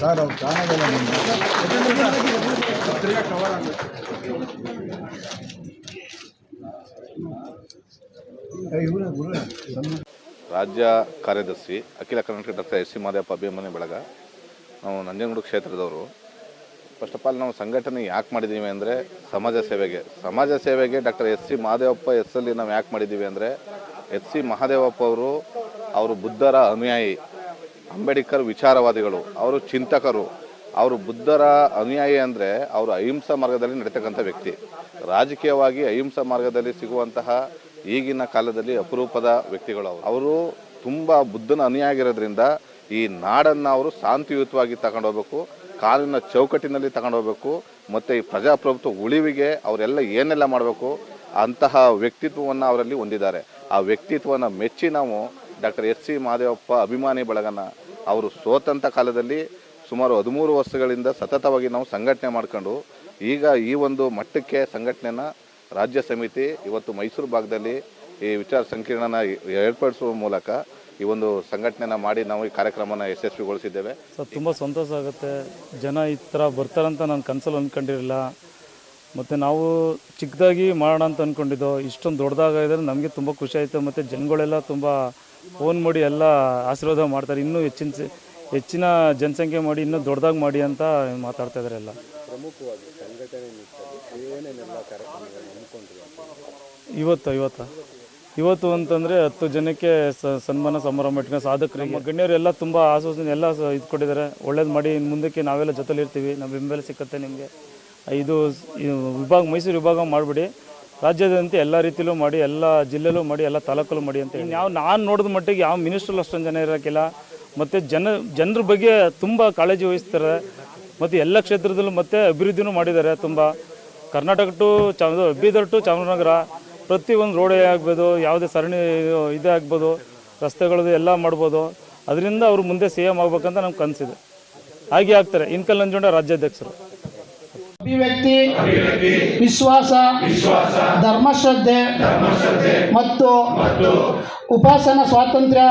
Sir ಅವ್ರು ಕಾಣೋದಿಲ್ಲ ರಾಜ್ಯ ಕಾರ್ಯದರ್ಶಿ Akhila Karnataka doctor S C Mahadevappa ಅಭಿಮಾನಿ ಬೆಳಗ. ನಾವು ನಂಜನಗೂಡು ಕ್ಷೇತ್ರದವರು. ಫಸ್ಟ್ ಆಫ್ ಆಲ್ ನಾವು ಸಂಘಟನೆ ಯಾಕೆ ಮಾಡಿದ್ದೀವಿ ಅಂದರೆ ಸಮಾಜ ಸೇವೆಗೆ. ಸಮಾಜ ಸೇವೆಗೆ ಡಾಕ್ಟರ್ ಎಸ್ ಸಿ ಮಾದೇವಪ್ಪ ಎಸ್ ಅಲ್ಲಿ ನಾವು ಯಾಕೆ ಮಾಡಿದ್ದೀವಿ ಅಂದರೆ ಎಸ್ ಸಿ ಮಹಾದೇವಪ್ಪ ಅವರು ಅವರು ಬುದ್ಧರ ಅನುಯಾಯಿ, ಅಂಬೇಡ್ಕರ್ ವಿಚಾರವಾದಿಗಳು, ಅವರು ಚಿಂತಕರು. ಅವರು ಬುದ್ಧರ ಅನುಯಾಯಿ ಅಂದರೆ ಅವರು ಅಹಿಂಸಾ ಮಾರ್ಗದಲ್ಲಿ ನಡೀತಕ್ಕಂಥ ವ್ಯಕ್ತಿ. ರಾಜಕೀಯವಾಗಿ ಅಹಿಂಸಾ ಮಾರ್ಗದಲ್ಲಿ ಸಿಗುವಂತಹ ಈಗಿನ ಕಾಲದಲ್ಲಿ ಅಪರೂಪದ ವ್ಯಕ್ತಿಗಳು ಅವರು. ಅವರು ತುಂಬ ಬುದ್ಧನ ಅನುಯಾಗಿರೋದ್ರಿಂದ ಈ ನಾಡನ್ನು ಅವರು ಶಾಂತಿಯುತವಾಗಿ ತಗೊಂಡೋಗ್ಬೇಕು ಕಾನೂನಿನ ಚೌಕಟ್ಟಿನಲ್ಲಿ ತಗೊಂಡೋಗ್ಬೇಕು ಮತ್ತು ಈ ಪ್ರಜಾಪ್ರಭುತ್ವ ಉಳಿವಿಗೆ ಅವರೆಲ್ಲ ಏನೆಲ್ಲ ಮಾಡಬೇಕು, ಅಂತಹ ವ್ಯಕ್ತಿತ್ವವನ್ನು ಅವರಲ್ಲಿ ಹೊಂದಿದ್ದಾರೆ. ಆ ವ್ಯಕ್ತಿತ್ವನ ಮೆಚ್ಚಿ ನಾವು ಡಾಕ್ಟರ್ ಎಸ್ ಸಿ ಮಾದೇವಪ್ಪ ಅಭಿಮಾನಿ ಬಳಗನ ಅವರು ಸೋತಂಥ ಕಾಲದಲ್ಲಿ ಸುಮಾರು ಹದಿಮೂರು ವರ್ಷಗಳಿಂದ ಸತತವಾಗಿ ನಾವು ಸಂಘಟನೆ ಮಾಡ್ಕೊಂಡು ಈಗ ಈ ಒಂದು ಮಟ್ಟಕ್ಕೆ ಸಂಘಟನೆನ ರಾಜ್ಯ ಸಮಿತಿ ಇವತ್ತು ಮೈಸೂರು ಭಾಗದಲ್ಲಿ ಈ ವಿಚಾರ ಸಂಕಿರಣನ ಏರ್ಪಡಿಸುವ ಮೂಲಕ ಈ ಒಂದು ಸಂಘಟನೆನ ಮಾಡಿ ನಾವು ಈ ಕಾರ್ಯಕ್ರಮನ ಯಶಸ್ವಿಗೊಳಿಸಿದ್ದೇವೆ. ಸರ್, ತುಂಬ ಸಂತೋಷ ಆಗುತ್ತೆ. ಜನ ಈ ಥರ ಬರ್ತಾರಂತ ನಾನು ಕನಸಲ್ಲಿ ಅಂದ್ಕೊಂಡಿರಲಿಲ್ಲ. ಮತ್ತು ನಾವು ಚಿಕ್ಕದಾಗಿ ಮಾಡೋಣ ಅಂತ ಅಂದ್ಕೊಂಡಿದ್ದು ಇಷ್ಟೊಂದು ದೊಡ್ಡದಾಗಿದ್ರೆ ನಮಗೆ ತುಂಬ ಖುಷಿ ಆಯಿತು. ಮತ್ತು ಜನಗಳೆಲ್ಲ ತುಂಬ ಫೋನ್ ಮಾಡಿ ಎಲ್ಲ ಆಶೀರ್ವಾದ ಮಾಡ್ತಾರೆ. ಇನ್ನೂ ಹೆಚ್ಚಿನ ಹೆಚ್ಚಿನ ಜನಸಂಖ್ಯೆ ಮಾಡಿ ಇನ್ನೂ ದೊಡ್ಡದಾಗಿ ಮಾಡಿ ಅಂತ ಮಾತಾಡ್ತಾ ಇದಾರೆ ಎಲ್ಲ. ಇವತ್ತು ಇವತ್ತು. ಇವತ್ತು ಅಂತಂದರೆ ಹತ್ತು ಜನಕ್ಕೆ ಸನ್ಮಾನ ಸಮಾರಂಭ ಇಟ್ಕೊಂಡು ಸಾಧಕರಿಗೆ. ಗಣ್ಯರು ಎಲ್ಲ ತುಂಬ ಆಶ್ವಾಸನೆ ಎಲ್ಲ ಇದು ಕೊಟ್ಟಿದ್ದಾರೆ ಒಳ್ಳೇದು ಮಾಡಿ ಇನ್ನು ಮುಂದಕ್ಕೆ ನಾವೆಲ್ಲ ಜೊತೆಲಿರ್ತೀವಿ ನಮ್ಮ ಬೆಂಬಲ ಸಿಕ್ಕತ್ತೆ ನಿಮಗೆ. ಇದು ವಿಭಾಗ, ಮೈಸೂರು ವಿಭಾಗ ಮಾಡಿಬಿಡಿ. ರಾಜ್ಯದಂತೆ ಎಲ್ಲ ರೀತಿಲೂ ಮಾಡಿ, ಎಲ್ಲ ಜಿಲ್ಲೆಲ್ಲೂ ಮಾಡಿ, ಎಲ್ಲ ತಾಲೂಕಲ್ಲೂ ಮಾಡಿ ಅಂತ ಯಾವ ನಾನು ನೋಡಿದ ಮಟ್ಟಿಗೆ ಯಾವ ಮಿನಿಸ್ಟ್ರಲ್ಲೂ ಅಷ್ಟೊಂದು ಜನ ಇರೋಕ್ಕಿಲ್ಲ ಮತ್ತು ಜನ, ಜನರ ಬಗ್ಗೆ ತುಂಬ ಕಾಳಜಿ ವಹಿಸ್ತಾರೆ. ಮತ್ತು ಎಲ್ಲ ಕ್ಷೇತ್ರದಲ್ಲೂ ಮತ್ತೆ ಅಭಿವೃದ್ಧಿನೂ ಮಾಡಿದ್ದಾರೆ ತುಂಬ. ಕರ್ನಾಟಕ ಟು ಚಾಮ ಬೀದರ್ ಟು ಚಾಮರಾಜನಗರ ಪ್ರತಿಯೊಂದು ರೋಡೇ ಆಗ್ಬೋದು, ಯಾವುದೇ ಸರಣಿ ಇದು- ಇದೇ ಆಗ್ಬೋದು ರಸ್ತೆಗಳದ್ದು ಎಲ್ಲ ಮಾಡ್ಬೋದು. ಅದರಿಂದ ಅವರು ಮುಂದೆ ಸಿ ಎಂ ಆಗ್ಬೇಕಂತ ನಮ್ಗೆ ಕನಸಿದೆ. ಹಾಗೆ ಆಗ್ತಾರೆ. ಇನ್ಕಲ್ ನಂಜುಂಡ ರಾಜ್ಯಾಧ್ಯಕ್ಷರು. ಅಭಿವ್ಯಕ್ತಿ ವಿಶ್ವಾಸ ಧರ್ಮಶ್ರದ್ಧೆ ಮತ್ತು ಉಪಾಸನಾ ಸ್ವಾತಂತ್ರ್ಯ.